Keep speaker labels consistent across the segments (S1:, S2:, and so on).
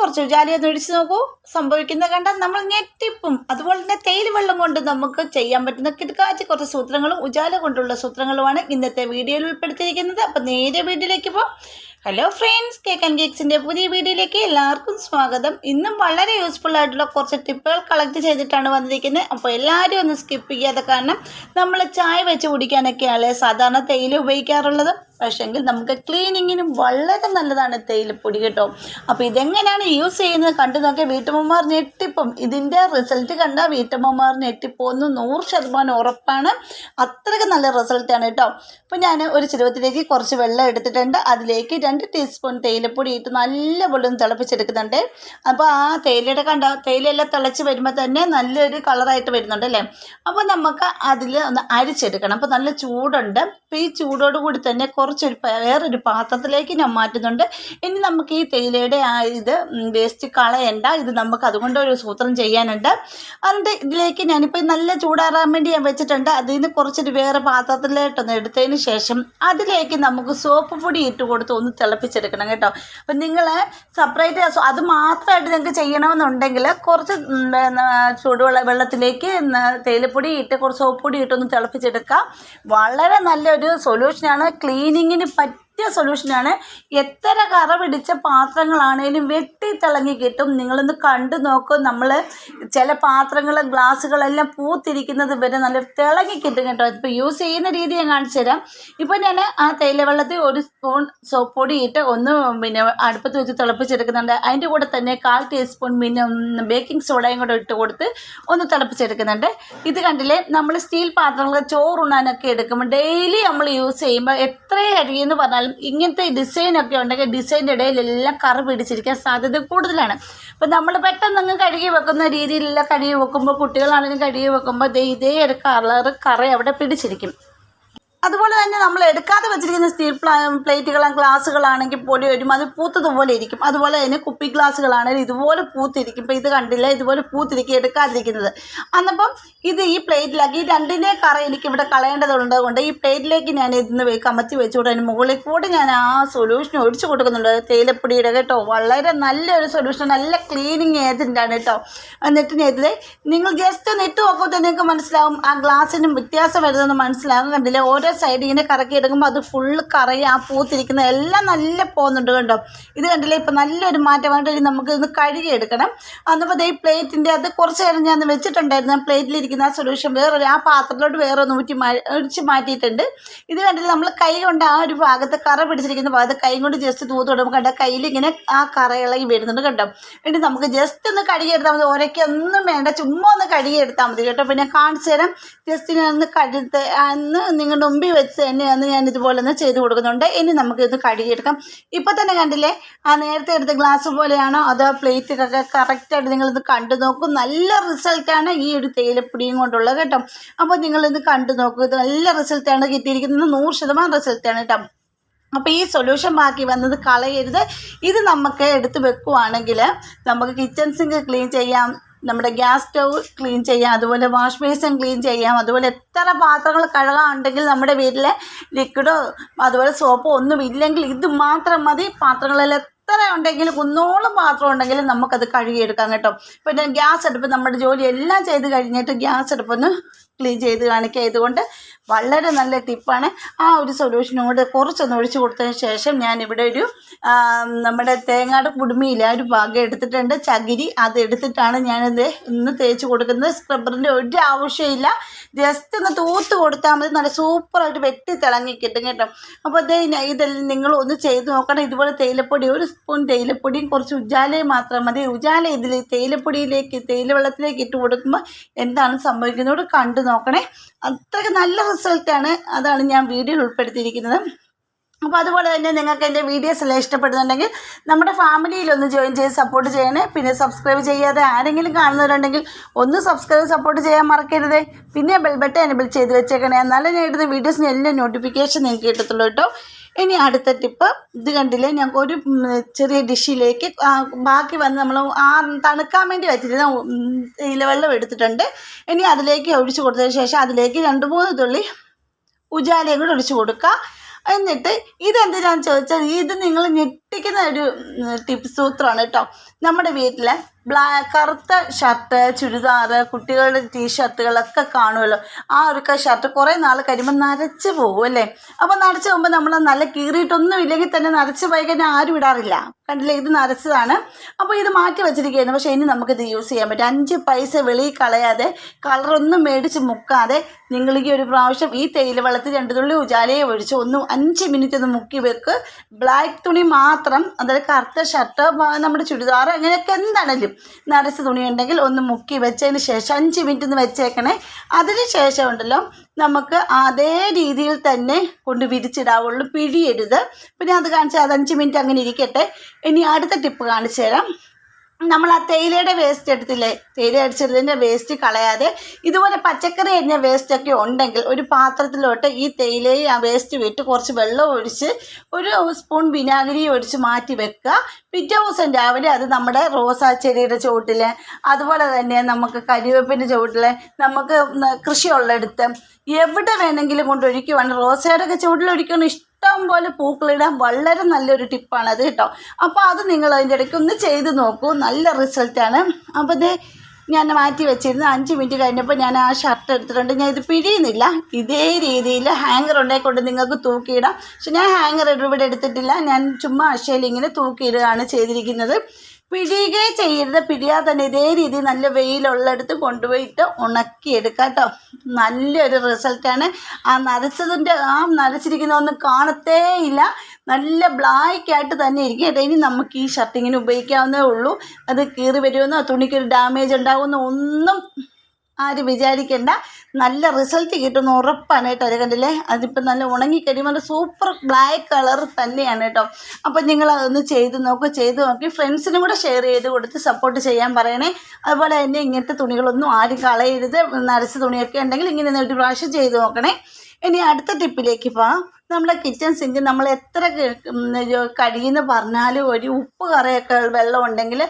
S1: കുറച്ച് ഉജാലിയൊന്ന് ഒഴിച്ച് നോക്കൂ. സംഭവിക്കുന്ന കണ്ടാൽ നമ്മൾ ഞെട്ടിപ്പും. അതുപോലെ തന്നെ തേയില വെള്ളം കൊണ്ട് നമുക്ക് ചെയ്യാൻ പറ്റുന്ന കിടക്കാച്ച കുറച്ച് സൂത്രങ്ങളും ഉജാല കൊണ്ടുള്ള സൂത്രങ്ങളുമാണ് ഇന്നത്തെ വീഡിയോയിൽ ഉൾപ്പെടുത്തിയിരിക്കുന്നത്. അപ്പം നേരെ വീഡിയോയിലേക്ക് പോകാം ഹലോ ഫ്രണ്ട്സ് കേക്ക് ആൻഡ് കേക്സിന്റെ പുതിയ വീഡിയോയിലേക്ക് എല്ലാവർക്കും സ്വാഗതം. ഇന്നും വളരെ യൂസ്ഫുൾ ആയിട്ടുള്ള കുറച്ച് ടിപ്പുകൾ കളക്ട് ചെയ്തിട്ടാണ് വന്നിരിക്കുന്നത്. അപ്പോൾ എല്ലാവരും ഒന്ന് സ്കിപ്പ് ചെയ്യാതെ കാരണം നമ്മൾ ചായ വെച്ച് കുടിക്കാനൊക്കെയാണ് സാധാരണ തേയില ഉപയോഗിക്കാറുള്ളത്. പക്ഷേങ്കിൽ നമുക്ക് ക്ലീനിങ്ങിനും വളരെ നല്ലതാണ് തേയിലപ്പൊടി കേട്ടോ. അപ്പോൾ ഇതെങ്ങനെയാണ് യൂസ് ചെയ്യുന്നത് കണ്ടു നോക്കിയാൽ വീട്ടമ്മമാർ ഞെട്ടിപ്പം. ഇതിന്റെ റിസൾട്ട് കണ്ടാൽ വീട്ടമ്മമാർ ഞെട്ടിപ്പോന്ന് നൂറ് ശതമാനം ഉറപ്പാണ്. അത്രയ്ക്ക് നല്ല റിസൾട്ടാണ് കേട്ടോ. അപ്പോൾ ഞാൻ ഒരു ചെരുവത്തിലേക്ക് കുറച്ച് വെള്ളം എടുത്തിട്ടുണ്ട്. അതിലേക്ക് രണ്ട് ടീസ്പൂൺ തേയിലപ്പൊടി ഇട്ട് നല്ല വെള്ളം തിളപ്പിച്ചെടുക്കുന്നുണ്ട്. അപ്പോൾ ആ തേയിലയുടെ കണ്ട തേയിലയെല്ലാം തിളച്ച് വരുമ്പോൾ തന്നെ നല്ലൊരു കളറായിട്ട് വരുന്നുണ്ട് അല്ലേ? അപ്പോൾ നമുക്ക് അതിൽ ഒന്ന് അരിച്ചെടുക്കണം. അപ്പോൾ നല്ല ചൂടുണ്ട്. അപ്പോൾ ഈ ചൂടോട് കൂടി തന്നെ കുറച്ചൊരു വേറൊരു പാത്രത്തിലേക്ക് ഞാൻ മാറ്റുന്നുണ്ട്. ഇനി നമുക്ക് ഈ തേയിലയുടെ ആ ഇത് വേസ്റ്റ് കളയണ്ട. ഇത് നമുക്ക് അതുകൊണ്ട് ഒരു സൂത്രം ചെയ്യാനുണ്ട്. അതുകൊണ്ട് ഇതിലേക്ക് ഞാനിപ്പോൾ നല്ല ചൂടാറാൻ വേണ്ടി ഞാൻ വെച്ചിട്ടുണ്ട്. അതിൽ നിന്ന് കുറച്ചൊരു വേറെ പാത്രത്തിലോട്ടൊന്ന് എടുത്തതിന് ശേഷം അതിലേക്ക് നമുക്ക് സോപ്പ് പൊടി ഇട്ട് കൊടുത്ത് ഒന്ന് തിളപ്പിച്ചെടുക്കണം കേട്ടോ. അപ്പം നിങ്ങൾ സെപ്പറേറ്റ് അത് മാത്രമായിട്ട് നിങ്ങൾക്ക് ചെയ്യണമെന്നുണ്ടെങ്കിൽ കുറച്ച് ചൂടുവെള്ള വെള്ളത്തിലേക്ക് തേയിലപ്പൊടി ഇട്ട് കുറച്ച് സോപ്പ് പൊടി ഇട്ടൊന്ന് തിളപ്പിച്ചെടുക്കാം. വളരെ നല്ലൊരു സൊല്യൂഷനാണ് ക്ലീനിങ്ങിന് പറ്റിയ സൊല്യൂഷനാണ് എത്ര കറ പിടിച്ച പാത്രങ്ങളാണേലും വെട്ടി തിളങ്ങി കിട്ടും. നിങ്ങളൊന്ന് കണ്ടു നോക്കും. നമ്മൾ ചില പാത്രങ്ങൾ ഗ്ലാസ്സുകളെല്ലാം പൂത്തിരിക്കുന്നത് വരെ നല്ല തിളങ്ങി കിട്ടും കേട്ടോ. ഇപ്പോൾ യൂസ് ചെയ്യുന്ന രീതി ഞാൻ കാണിച്ചു തരാം. ഇപ്പോൾ ഞാൻ ആ തേയില വെള്ളത്തിൽ ഒരു സ്പൂൺ സോപ്പ് പൊടി ഇട്ട് ഒന്ന് പിന്നെ അടുപ്പത്ത് വെച്ച് തിളപ്പിച്ചെടുക്കുന്നുണ്ട്. അതിന്റെ കൂടെ തന്നെ കാൽ ടീസ്പൂൺ പിന്നെ ബേക്കിംഗ് സോഡയും കൂടെ ഇട്ട് കൊടുത്ത് ഒന്ന് തിളപ്പിച്ചെടുക്കുന്നുണ്ട്. ഇത് കണ്ടില്ലേ? നമ്മൾ സ്റ്റീൽ പാത്രങ്ങൾ ചോറുണ്ണാനൊക്കെ എടുക്കുമ്പോൾ ഡെയിലി നമ്മൾ യൂസ് ചെയ്യുമ്പോൾ എത്ര അരിയെന്ന് ഇങ്ങനത്തെ ഡിസൈനൊക്കെ ഉണ്ടെങ്കിൽ ഡിസൈന്റെ ഇടയിലെല്ലാം കറ് പിടിച്ചിരിക്കാൻ സാധ്യത കൂടുതലാണ്. അപ്പം നമ്മൾ പെട്ടെന്ന് അങ്ങ് കഴുകി വെക്കുന്ന രീതിയിലുള്ള കഴുകി വെക്കുമ്പോൾ കുട്ടികളാണെങ്കിലും കഴുകി വെക്കുമ്പോൾ ദേ ഇതേ ഒരു കളറ് കറ അവിടെ പിടിച്ചിരിക്കും. അതുപോലെ തന്നെ നമ്മൾ എടുക്കാതെ വെച്ചിരിക്കുന്ന സ്റ്റീൽ പ്ലാ പ്ലേറ്റുകളും ഗ്ലാസ്സുകളാണെങ്കിൽ പോലും ഒരു അത് പൂത്തതുപോലെ ഇരിക്കും. അതുപോലെ തന്നെ കുപ്പി ഗ്ലാസ്സുകളാണെങ്കിൽ ഇതുപോലെ പൂത്തിരിക്കും. ഇപ്പോൾ ഇത് കണ്ടില്ല? ഇതുപോലെ പൂത്തിരിക്കും എടുക്കാതിരിക്കുന്നത്. അന്നപ്പം ഇത് ഈ പ്ലേറ്റിലാക്കി. ഈ രണ്ടിനെ കറ എനിക്ക് ഇവിടെ കളയേണ്ടതുള്ളത് കൊണ്ട് ഈ പ്ലേറ്റിലേക്ക് ഞാൻ ഇതിന്ന് വേ കമത്തി വെച്ചുകൊണ്ട് അതിന് മുകളിൽ കൂടി ഞാൻ ആ സൊല്യൂഷൻ ഒഴിച്ചു കൊടുക്കുന്നുണ്ട്. തേയിലപ്പൊടിയുടെ കേട്ടോ. വളരെ നല്ലൊരു സൊല്യൂഷൻ നല്ല ക്ലീനിങ് ഏജന്റാണ് കേട്ടോ. എന്നിട്ട് ഞാൻ ഇതിൽ നിങ്ങൾ ജസ്റ്റ് ഇട്ട് നോക്കുമ്പോൾ തന്നെ നിങ്ങൾക്ക് മനസ്സിലാവും. ആ ഗ്ലാസ്സിനും വ്യത്യാസം വരുന്നതെന്ന് മനസ്സിലാകും കണ്ടില്ലേ? ഓരോ സൈഡ് ഇങ്ങനെ കറക്കി എടുക്കുമ്പോൾ അത് ഫുള്ള് കറയി ആ പൂത്തിരിക്കുന്ന എല്ലാം നല്ല പോകുന്നുണ്ട് കണ്ടോ? ഇത് കണ്ടില്ലേ? ഇപ്പം നല്ലൊരു മാറ്റമായിട്ട് ഇനി നമുക്ക് ഇത് കഴുകി എടുക്കണം. അന്നപ്പോൾ ഈ പ്ലേറ്റിന്റെ അത് കുറച്ച് നേരം ഞാൻ വെച്ചിട്ടുണ്ടായിരുന്നു. പ്ലേറ്റിലിരിക്കുന്ന ആ സൊല്യൂഷൻ വേറൊരു ആ പാത്രത്തിലോട്ട് വേറെ ഒന്ന് ഊറ്റി മാ ഒഴിച്ച് മാറ്റിയിട്ടുണ്ട്. ഇത് കണ്ടില്ലേ? നമ്മൾ കൈ കൊണ്ട് ആ ഒരു ഭാഗത്ത് കറ പിടിച്ചിരിക്കുന്ന ഭാഗത്ത് കൈ കൊണ്ട് ജസ്റ്റ് തൂത്ത് വിടുമ്പോൾ കണ്ട? കയ്യിൽ ഇങ്ങനെ ആ കറ ഇളകി വരുന്നുണ്ട് കേട്ടോ വേണ്ടി നമുക്ക് ജസ്റ്റ് ഒന്ന് കഴുകി എടുത്താൽ മതി. ഒരയ്ക്കൊന്നും വേണ്ട. ചുമ്മാ ഒന്ന് കഴുകി എടുത്താൽ മതി കേട്ടോ. പിന്നെ കാണിച്ചു തരാം. ജസ്റ്റ് ഞാൻ ഒന്ന് കഴുത്ത് അന്ന് നിങ്ങളുടെ മുമ്പിൽ വെച്ച് തന്നെ അന്ന് ഞാൻ ഇതുപോലെ ഒന്ന് ചെയ്ത് കൊടുക്കുന്നുണ്ട്. ഇനി നമുക്ക് ഇത് കഴുകിയെടുക്കാം. ഇപ്പോൾ തന്നെ കണ്ടില്ലേ ആ നേരത്തെ എടുത്ത ഗ്ലാസ് പോലെയാണോ? അതോ പ്ലേറ്റൊക്കെ കറക്റ്റായിട്ട് നിങ്ങളിത് കണ്ടു നോക്കും. നല്ല റിസൾട്ടാണ് ഈ ഒരു തേയിലപ്പൊടിയും കൊണ്ടുള്ളത് കേട്ടോ. അപ്പോൾ നിങ്ങളിത് കണ്ടു നോക്കും. ഇത് നല്ല റിസൾട്ടാണ് കിട്ടിയിരിക്കുന്നത്. നൂറ് ശതമാനം റിസൾട്ടാണ് കേട്ടോ. അപ്പോൾ ഈ സൊല്യൂഷൻ ബാക്കി വന്നത് കളയരുത്. ഇത് നമുക്ക് എടുത്ത് വെക്കുവാണെങ്കിൽ നമുക്ക് കിച്ചൺ സിങ്ക് ക്ലീൻ ചെയ്യാം. നമ്മുടെ ഗ്യാസ് സ്റ്റൗ ക്ലീൻ ചെയ്യാം അതുപോലെ വാഷ് ബേസിൻ ക്ലീൻ ചെയ്യാം അതുപോലെ എത്ര പാത്രങ്ങൾ കഴുകാനുണ്ടെങ്കിൽ നമ്മുടെ വീട്ടിലെ ലിക്വിഡോ അതുപോലെ സോപ്പോ ഒന്നും ഇല്ലെങ്കിൽ ഇത് മാത്രം മതി. പാത്രങ്ങളെല്ലാം എത്ര ഉണ്ടെങ്കിലും കുന്നോളം പാത്രം ഉണ്ടെങ്കിലും നമുക്കത് കഴുകിയെടുക്കാം കേട്ടോ. പിന്നെ ഗ്യാസ് അടുപ്പ് നമ്മുടെ ജോലി എല്ലാം ചെയ്ത് കഴിഞ്ഞിട്ട് ഗ്യാസ് അടുപ്പൊന്ന് ക്ലീൻ ചെയ്ത് കാണിക്കുക ഇതുകൊണ്ട് വളരെ നല്ല ടിപ്പാണ്. ആ ഒരു സൊല്യൂഷനും കൂടെ കുറച്ചൊന്ന് ഒഴിച്ചു കൊടുത്തതിന് ശേഷം ഞാൻ ഇവിടെ ഒരു നമ്മുടെ തേങ്ങാട് കുടുമിയില്ല ഒരു ഭാഗം എടുത്തിട്ടുണ്ട്. ചകിരി അത് എടുത്തിട്ടാണ് ഞാനിത് ഇന്ന് തേച്ച് കൊടുക്കുന്നത്. സ്ക്രബ്ബറിന്റെ ഒരു ആവശ്യമില്ല ജസ്റ്റ് ഒന്ന് തൂത്ത് കൊടുത്താൽ മതി. നല്ല സൂപ്പറായിട്ട് വെട്ടി തിളങ്ങി കിട്ടും കേട്ടോ. അപ്പോൾ ഇത് ഇതെല്ലാം നിങ്ങൾ ഒന്ന് ചെയ്ത് നോക്കണം. ഇതുപോലെ തേയിലപ്പൊടി ഒരു സ്പൂൺ തേയിലപ്പൊടിയും കുറച്ച് ഉജാലയും മാത്രം മതി. ഉജാല ഇതിൽ തേയിലപ്പൊടിയിലേക്ക് തേയില വെള്ളത്തിലേക്ക് ഇട്ട് കൊടുക്കുമ്പോൾ എന്താണ് സംഭവിക്കുന്നത്? കണ്ടു നോക്കണേ. അത്രയ്ക്ക് നല്ല റിസൾട്ടാണ് അതാണ് ഞാൻ വീഡിയോയിൽ ഉൾപ്പെടുത്തിയിരിക്കുന്നത്. അപ്പോൾ അതുപോലെ തന്നെ നിങ്ങൾക്ക് എന്റെ വീഡിയോസ് എല്ലാം ഇഷ്ടപ്പെടുന്നുണ്ടെങ്കിൽ നമ്മുടെ ഫാമിലിയിൽ ഒന്ന് ജോയിൻ ചെയ്ത് സപ്പോർട്ട് ചെയ്യണേ. പിന്നെ സബ്സ്ക്രൈബ് ചെയ്യാതെ ആരെങ്കിലും കാണുന്നവരുണ്ടെങ്കിൽ ഒന്ന് സബ്സ്ക്രൈബ് സപ്പോർട്ട് ചെയ്യാൻ മറക്കരുത്. പിന്നെ ബെൽ ബട്ടൺ എനബിൾ ചെയ്ത് വെച്ചേക്കണേ. എന്നാലേ ഞാൻ ഇടുന്ന വീഡിയോസിന് എല്ലാം നോട്ടിഫിക്കേഷൻ നിങ്ങൾക്ക് കിട്ടത്തുള്ളൂ കേട്ടോ. ഇനി അടുത്ത ടിപ്പ് ഇത് കണ്ടില്ലേ? ഞങ്ങൾക്ക് ഒരു ചെറിയ ഡിഷിലേക്ക് ബാക്കി വന്ന് നമ്മൾ ആ തണുക്കാൻ വേണ്ടി വെച്ചിരുന്ന ഉം, ഇലവെള്ളം എടുത്തിട്ടുണ്ട്. ഇനി അതിലേക്ക് ഒഴിച്ചു കൊടുത്തതിന് ശേഷം അതിലേക്ക് രണ്ട് മൂന്ന് തുള്ളി ഉജാലയും കൂടെ ഒഴിച്ചു കൊടുക്കുക എന്നിട്ട് ഇതെന്തിനാന്ന് ചോദിച്ചാൽ ഇത് നിങ്ങൾ ഞെട്ടി ഞെട്ടിക്കുന്ന ഒരു ടിപ്പ് സൂത്രമാണ് കേട്ടോ. നമ്മുടെ വീട്ടിലെ ബ്ലാ കറുത്ത ഷർട്ട് ചുരിദാർ കുട്ടികളുടെ ടീഷർട്ടുകളൊക്കെ കാണുമല്ലോ. ആ ഒരു ഷർട്ട് കുറേ നാൾ കഴിയുമ്പോൾ നരച്ച് പോകും അല്ലേ? അപ്പോൾ നരച്ച് പോകുമ്പോൾ നമ്മൾ നല്ല കീറിയിട്ടൊന്നും ഇല്ലെങ്കിൽ തന്നെ നരച്ച് പോയി കഴിഞ്ഞാൽ ആരും ഇടാറില്ല. കണ്ടില്ലേ? ഇത് നരച്ചതാണ്. അപ്പോൾ ഇത് മാറ്റി വെച്ചിരിക്കുകയായിരുന്നു പക്ഷേ ഇനി നമുക്കിത് യൂസ് ചെയ്യാൻ പറ്റും. അഞ്ച് പൈസ വെളിയിൽ കളയാതെ കളറൊന്നും മേടിച്ച് മുക്കാതെ നിങ്ങൾ ഈ ഒരു പ്രാവശ്യം ഈ തേയില വെള്ളത്തിൽ രണ്ട് തുള്ളി ഉജാലയെ ഒഴിച്ച് ഒന്ന് അഞ്ച് മിനിറ്റ് ഒന്ന് മുക്കി വെക്ക്. ബ്ലാക്ക് തുണി മാത്രം അതായത് കറുത്ത ഷർട്ട് നമ്മുടെ ചുരിദാർ അങ്ങനെയൊക്കെ എന്താണെങ്കിലും നരച്ച തുണി ഉണ്ടെങ്കിൽ ഒന്ന് മുക്കി വെച്ചതിന് ശേഷം അഞ്ച് മിനിറ്റ് ഒന്ന് വെച്ചേക്കണേ. അതിന് ശേഷം ഉണ്ടല്ലോ നമുക്ക് അതേ രീതിയിൽ തന്നെ കൊണ്ട് വിരിച്ചിടാവുള്ളൂ പിഴിയരുത്. പിന്നെ അത് കാണിച്ചാൽ അത് അഞ്ച് മിനിറ്റ് അങ്ങനെ ഇരിക്കട്ടെ. ഇനി അടുത്ത ടിപ്പ് കാണിച്ചു തരാം. നമ്മൾ ആ തേയിലയുടെ വേസ്റ്റ് എടുത്തില്ലേ? തേയില അടിച്ചതിന്റെ വേസ്റ്റ് കളയാതെ ഇതുപോലെ പച്ചക്കറി അരിഞ്ഞ വേസ്റ്റൊക്കെ ഉണ്ടെങ്കിൽ ഒരു പാത്രത്തിലോട്ട് ഈ തേയിലയും ആ വേസ്റ്റ് വിട്ട് കുറച്ച് വെള്ളം ഒഴിച്ച് ഒരു സ്പൂൺ വിനാഗിരി ഒഴിച്ച് മാറ്റി വെക്കുക. പിറ്റേ ദിവസം രാവിലെ അത് നമ്മുടെ റോസാ ചെടിയുടെ ചുവട്ടിൽ അതുപോലെ തന്നെ നമുക്ക് കരിവേപ്പിന്റെ ചുവട്ടിൽ നമുക്ക് കൃഷിയുള്ളിടത്ത് എവിടെ വേണമെങ്കിലും കൊണ്ട് ഒഴിക്കുവാണ്. റോസയുടെ ഒക്കെ ചുവട്ടിൽ ഒഴിക്കണം ഇഷ്ടം. പോലെ പൂക്കളിടാൻ വളരെ നല്ലൊരു ടിപ്പാണത് കേട്ടോ. അപ്പോൾ അത് നിങ്ങൾ അതിന്റെ ഇടയ്ക്ക് ഒന്ന് ചെയ്ത് നോക്കൂ. നല്ല റിസൾട്ടാണ് അപ്പോൾ ഇത് ഞാൻ മാറ്റി വെച്ചിരുന്നു. അഞ്ച് മിനിറ്റ് കഴിഞ്ഞപ്പോൾ ഞാൻ ആ ഷർട്ട് എടുത്തിട്ടുണ്ട്. ഞാൻ ഇത് പിഴിയുന്നില്ല. ഇതേ രീതിയിൽ ഹാങ്ങർ ഉണ്ടായിക്കൊണ്ട് നിങ്ങൾക്ക് തൂക്കിയിടാം. പക്ഷെ ഞാൻ ഹാങ്ങർ ഇവിടെ എടുത്തിട്ടില്ല. ഞാൻ ചുമ്മാ അശയിൽ ഇങ്ങനെ തൂക്കിയിടുകയാണ് ചെയ്തിരിക്കുന്നത്. പിഴിയുകയും ചെയ്യരുത്. പിടിയാൽ തന്നെ ഇതേ രീതി നല്ല വെയിലുള്ളിടത്ത് കൊണ്ടുപോയിട്ട് ഉണക്കിയെടുക്കാം കേട്ടോ നല്ലൊരു റിസൾട്ടാണ്. ആ നരച്ചതിന്റെ ആ നരച്ചിരിക്കുന്ന ഒന്നും കാണത്തേ ഇല്ല. നല്ല ബ്ലാക്ക് ആയിട്ട് തന്നെ ഇരിക്കും കേട്ടോ. ഇനി നമുക്ക് ഈ ഷർട്ടിങ്ങിന് ഉപയോഗിക്കാവുന്നേ ഉള്ളൂ. അത് കീറി വരുമെന്നോ തുണിക്കൊരു ഡാമേജ് ഉണ്ടാകുമെന്നോ ഒന്നും ആരും വിചാരിക്കേണ്ട. നല്ല റിസൾട്ട് കിട്ടുന്ന ഉറപ്പാണ് കേട്ടോ അത് കണ്ടില്ലേ അതിപ്പോൾ നല്ല ഉണങ്ങിക്കഴിയുമ്പോൾ നല്ല സൂപ്പർ ബ്ലാക്ക് കളർ തന്നെയാണ് കേട്ടോ. അപ്പോൾ നിങ്ങൾ അതൊന്ന് ചെയ്ത് നോക്കുക ചെയ്ത് നോക്കി. ഫ്രണ്ട്സിനും കൂടെ ഷെയർ ചെയ്ത് കൊടുത്ത് സപ്പോർട്ട് ചെയ്യാൻ പറയണേ. അതുപോലെ തന്നെ ഇങ്ങനത്തെ തുണികളൊന്നും ആരും കളയരുത്. നരച്ച തുണിയൊക്കെ ഉണ്ടെങ്കിൽ ഇങ്ങനെ ഒരു പ്രാവശ്യം ചെയ്ത് നോക്കണേ. ഇനി അടുത്ത ടിപ്പിലേക്ക് പോവാം. നമ്മുടെ കിച്ചൺ സിങ്ക് നമ്മൾ എത്ര കഴിയുമെന്ന് പറഞ്ഞാലും ഒരു ഉപ്പ് കറിയൊക്കെ വെള്ളം ഉണ്ടെങ്കിൽ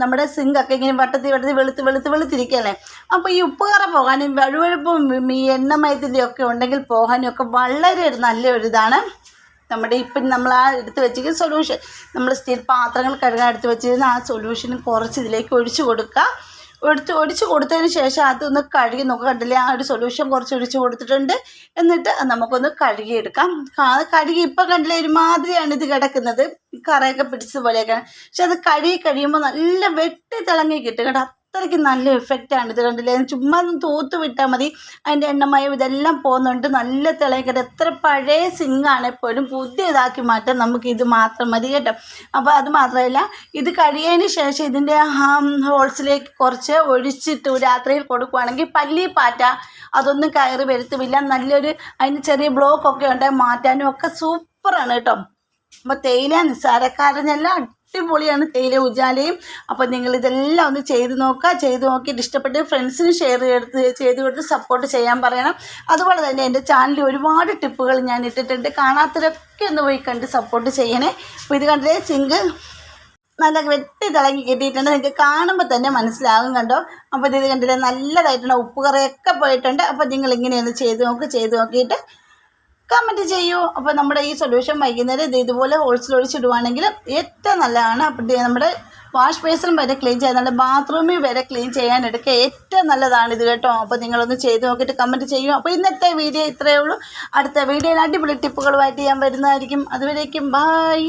S1: നമ്മുടെ സിങ്കൊക്കെ ഇങ്ങനെ വട്ടത്തി വട്ടത്തി വെളുത്ത് വെളുത്ത് വെളുത്തിരിക്കല്ലേ അപ്പോൾ ഈ ഉപ്പ് കറ പോകാനും വഴുവഴുപ്പും ഈ എണ്ണമയത്തിന്റെ ഒക്കെ ഉണ്ടെങ്കിൽ പോകാനും ഒക്കെ വളരെ ഒരു നല്ലൊരു ഇതാണ് നമ്മുടെ ഇപ്പം നമ്മൾ ആ എടുത്ത് വെച്ചിരിക്കുന്ന സൊല്യൂഷൻ നമ്മൾ സ്റ്റീൽ പാത്രങ്ങൾ കഴുകാൻ എടുത്ത് വെച്ചിരുന്ന ആ സൊല്യൂഷൻ കുറച്ച് ഇതിലേക്ക് ഒഴിച്ചു കൊടുക്കുക. എടുത്ത് ഒടിച്ച് കൊടുത്തതിന് ശേഷം അതൊന്ന് കഴുകി നോക്കുക കണ്ടില്ലേ ആ ഒരു സൊല്യൂഷൻ കുറച്ച് ഒഴിച്ച് കൊടുത്തിട്ടുണ്ട്. എന്നിട്ട് നമുക്കൊന്ന് കഴുകിയെടുക്കാം. കഴുകി ഇപ്പം കണ്ടില്ലേ ഒരുമാതിരിയാണ് ഇത് കിടക്കുന്നത്. കറയൊക്കെ പിടിച്ചതുപോലെയൊക്കെ പക്ഷെ അത് കഴുകി കഴിയുമ്പോൾ നല്ല വെട്ടി തിളങ്ങി കിട്ടും കേട്ടോ. അത്രയ്ക്ക് നല്ല എഫക്റ്റാണ് ഇത് കണ്ടില്ലേ? ചുമ്മാ തൂത്ത് വിട്ടാൽ മതി. അതിന്റെ എണ്ണമയം ഇതെല്ലാം പോകുന്നുണ്ട്. നല്ല തിളയിക്കട്ടെ എത്ര പഴയ സിങ്ങാണ് എപ്പോഴും പുതിയതാക്കി മാറ്റാൻ നമുക്ക് ഇത് മാത്രം മതി കേട്ടോ. അപ്പോൾ അത് മാത്രമല്ല ഇത് കഴിയതിന് ശേഷം ഇതിന്റെ ഹോൾസിലേക്ക് കുറച്ച് ഒഴിച്ചിട്ട് രാത്രിയിൽ കൊടുക്കുവാണെങ്കിൽ പല്ലി പാറ്റ അതൊന്നും കയറി വരുത്തുമില്ല നല്ലൊരു അതിന് ചെറിയ ബ്ലോക്കൊക്കെ ഉണ്ടെങ്കിൽ മാറ്റാനും ഒക്കെ സൂപ്പറാണ് കേട്ടോ. അപ്പോൾ തേയില നിസ്സാരക്കാരനല്ല അടിപൊളിയാണ് തേയില ഉജാലയും അപ്പോൾ നിങ്ങൾ ഇതെല്ലാം ഒന്ന് ചെയ്ത് നോക്കുക. ചെയ്ത് നോക്കിയിട്ട് ഇഷ്ടപ്പെട്ട് ഫ്രണ്ട്സിന് ഷെയർ ചെയ്ത് ചെയ്ത് കൊടുത്ത് സപ്പോർട്ട് ചെയ്യാൻ പറയണം. അതുപോലെ തന്നെ എന്റെ ചാനലിൽ ഒരുപാട് ടിപ്പുകൾ ഞാൻ ഇട്ടിട്ടുണ്ട്. കാണാത്തവരൊക്കെ ഒന്ന് പോയി കണ്ട് സപ്പോർട്ട് ചെയ്യണേ. അപ്പോൾ ഇത് കണ്ടേ സിങ്ക് നല്ല വെട്ടി തിളങ്ങി കിട്ടിയിട്ടുണ്ട്. നിങ്ങൾക്ക് കാണുമ്പോൾ തന്നെ മനസ്സിലാകും കണ്ടോ? അപ്പോൾ ഇത് കണ്ടില്ലേ നല്ലതായിട്ടുണ്ട്. ഉപ്പ് കറിയൊക്കെ പോയിട്ടുണ്ട്. അപ്പോൾ നിങ്ങൾ ഇങ്ങനെയൊന്ന് ചെയ്ത് നോക്ക് ചെയ്ത് നോക്കിയിട്ട് കമന്റ് ചെയ്യൂ. അപ്പോൾ നമ്മുടെ ഈ സൊല്യൂഷൻ വൈകുന്നേരം ഇത് ഇതുപോലെ ഹോൾസിൽ ഒഴിച്ചിടുവാണെങ്കിൽ ഏറ്റവും നല്ലതാണ്. അപ്പോൾ നമ്മുടെ വാഷ് ബേസിനും വരെ ക്ലീൻ ചെയ്യാൻ നല്ല ബാത്റൂമിൽ വരെ ക്ലീൻ ചെയ്യാനെടുക്കുക ഏറ്റവും നല്ലതാണ് ഇത് കേട്ടോ. അപ്പോൾ നിങ്ങളൊന്ന് ചെയ്ത് നോക്കിയിട്ട് കമന്റ് ചെയ്യൂ. അപ്പോൾ ഇന്നത്തെ വീഡിയോ ഇത്രയേ ഉള്ളൂ. അടുത്ത വീഡിയോയിൽ അടിപൊളി ടിപ്പുകളുമായിട്ട് ഞാൻ വരുന്നതായിരിക്കും. അതുവരേക്കും ബായ്